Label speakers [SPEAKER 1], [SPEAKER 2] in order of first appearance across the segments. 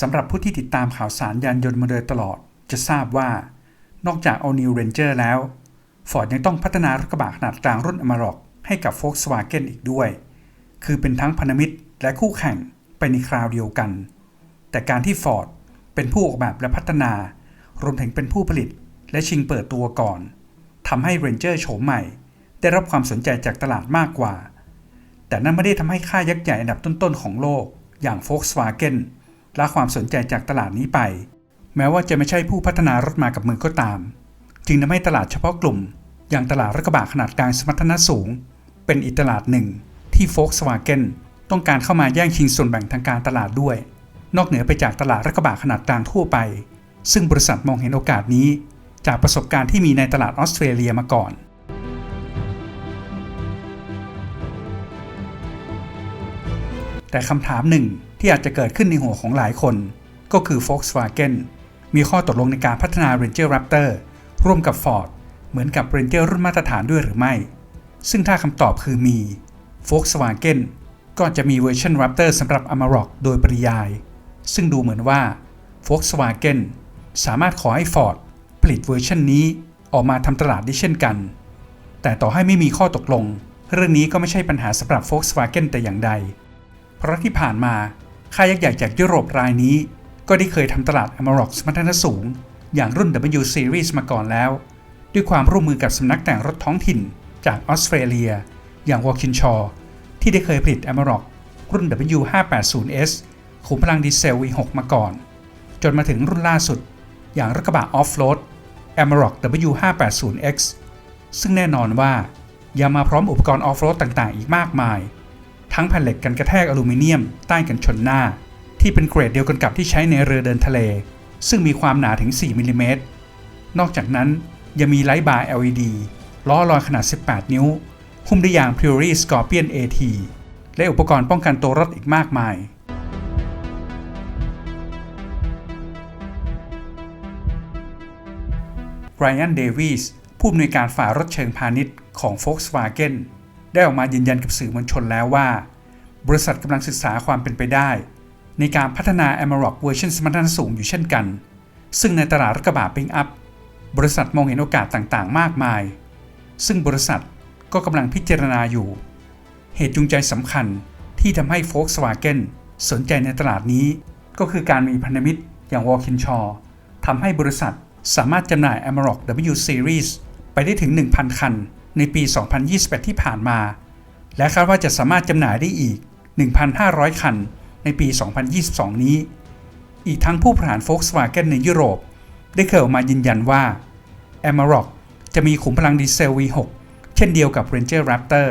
[SPEAKER 1] สำหรับผู้ที่ติดตามข่าวสารยานยนต์มาโดยตลอด จะทราบว่า นอกจาก All New Ranger แล้ว Ford ยังต้องพัฒนารถกระบะขนาดกลางรุ่น Amarok ให้กับ Volkswagen อีกด้วย คือเป็นทั้งพันธมิตรและคู่แข่งไปในคราวเดียวกัน แต่การที่ Ford เป็นผู้ออกแบบและพัฒนารวมถึงเป็นผู้ผลิตและชิงเปิดตัวก่อนทำให้ Ranger โฉมใหม่ ได้รับความสนใจจากตลาดมากกว่า แต่นั่นไม่ได้ทำให้ค่ายยักษ์ใหญ่อันดับต้นๆของโลกอย่าง Volkswagen ละความสนใจจากตลาดนี้ไป แม้ว่าจะไม่ใช่ผู้พัฒนารถมากับมือก็ตาม จึงทำให้ตลาดเฉพาะกลุ่ม อย่างตลาดรถกระบะขนาดกลางสมรรถนะสูง เป็นอีกตลาดหนึ่ง ที่ Volkswagen ต้องการเข้ามาแย่งชิงส่วนแบ่งทางการตลาดด้วย นอกเหนือไปจากตลาดรถกระบะขนาดกลางทั่วไป ซึ่งบริษัทมองเห็นโอกาสนี้ จากประสบการณ์ที่มีในตลาดออสเตรเลียมาก่อน แต่คำถามหนึ่งที่อาจจะเกิดขึ้นในหัวของหลายคน ก็คือ Volkswagen มีข้อตกลงในการพัฒนา Ranger Raptor ร่วมกับ Ford เหมือนกับ Ranger รุ่นมาตรฐานด้วยหรือไม่ ซึ่งถ้าคำตอบคือมี Volkswagen ก็จะมีเวอร์ชัน Raptor สำหรับ Amarok โดยปริยาย ซึ่งดูเหมือนว่า Volkswagen สามารถขอให้ Ford ผลิตเวอร์ชันนี้ออกมาทำตลาดได้เช่นกัน แต่ต่อให้ไม่มีข้อตกลง เรื่องนี้ก็ไม่ใช่ปัญหาสำหรับ Volkswagen แต่อย่างใด เพราะที่ผ่านมาค่ายยักษ์ใหญ่จากยุโรปรายนี้ ก็ได้เคยทำตลาด Amarok สมรรถนะสูง อย่างรุ่น W Series มาก่อนแล้ว ด้วยความร่วมมือกับสำนักแต่งรถท้องถิ่นจากออสเตรเลีย อย่าง Walkinshaw ที่ได้เคยผลิต Amarok รุ่น W580S ขุมพลังดีเซล V6 มาก่อน จนมาถึงรุ่นล่าสุด อย่างรถกระบะออฟโรด Amarok W580X ซึ่งแน่นอนว่ายังมาพร้อมอุปกรณ์ออฟโรดต่างๆ อีกมากมาย ทั้งแผ่นเหล็กกันกระแทกอลูมิเนียมใต้กันชนหน้า ที่เป็นเกรดเดียวกันกับที่ใช้ในเรือเดินทะเล ซึ่งมีความหนาถึง 4 มิลลิเมตร นอกจากนั้นยังมีไลท์บาร์ LED ล้อลอยขนาด 18 นิ้ว หุ้มด้วยยาง Purely Scorpion AT และอุปกรณ์ป้องกันตัวรถอีกมากมาย ไรอัน เดวิสผู้อำนวยการฝ่ายรถเชิงพาณิชย์ของ Volkswagen ได้ออกมายืนยันกับสื่อมวลชนแล้วว่า บริษัทกำลังศึกษาความเป็นไปได้ ในการพัฒนา Amarok เวอร์ชันสมรรถนะสูงอยู่เช่นกัน ซึ่งในตลาดรถกระบะปิงอัพบริษัทมองเห็นโอกาสต่างๆ มากมาย ซึ่งบริษัทก็กำลังพิจารณาอยู่ เหตุจูงใจสำคัญที่ทำให้ Volkswagen สนใจในตลาดนี้ ก็คือการมีพันธมิตรอย่าง Walkinshaw ทำให้บริษัทสามารถจำหน่าย Amarok W Series ไปได้ถึง 1,000 คัน ในปี 2021 ที่ผ่านมา และคาดว่าจะสามารถจำหน่ายได้อีก 1,500 คัน ในปี 2022 นี้ อีกทั้งผู้บริหาร Volkswagen ในยุโรป ได้เคยออกมายืนยันว่า Amarok จะมีขุมพลังดีเซล V6 เช่นเดียวกับ Ranger Raptor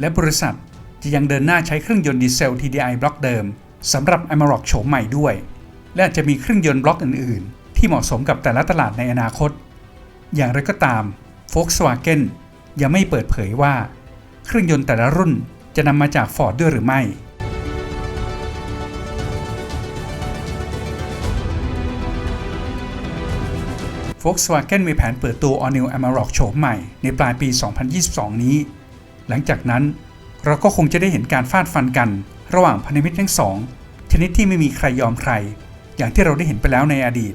[SPEAKER 1] และบริษัทจะยังเดินหน้าใช้เครื่องยนต์ดีเซล TDI บล็อกเดิมสำหรับ Amarok โฉมใหม่ด้วย และอาจจะมีเครื่องยนต์บล็อกอื่น ๆ ที่เหมาะสมกับแต่ละตลาดในอนาคต อย่างไรก็ตาม Volkswagen ยังไม่เปิดเผยว่า เครื่องยนต์แต่ละรุ่นจะนำมาจาก Ford ด้วยหรือไม่ Volkswagen มีแผนเปิดตัว All New Amarok โฉมใหม่ในปลายปี 2022 นี้ หลังจากนั้นเราก็คงจะได้เห็นการฟาดฟันกัน ระหว่างพันธมิตรทั้งสองชนิดที่ไม่มีใครยอมใคร อย่างที่เราได้เห็นไปแล้วในอดีต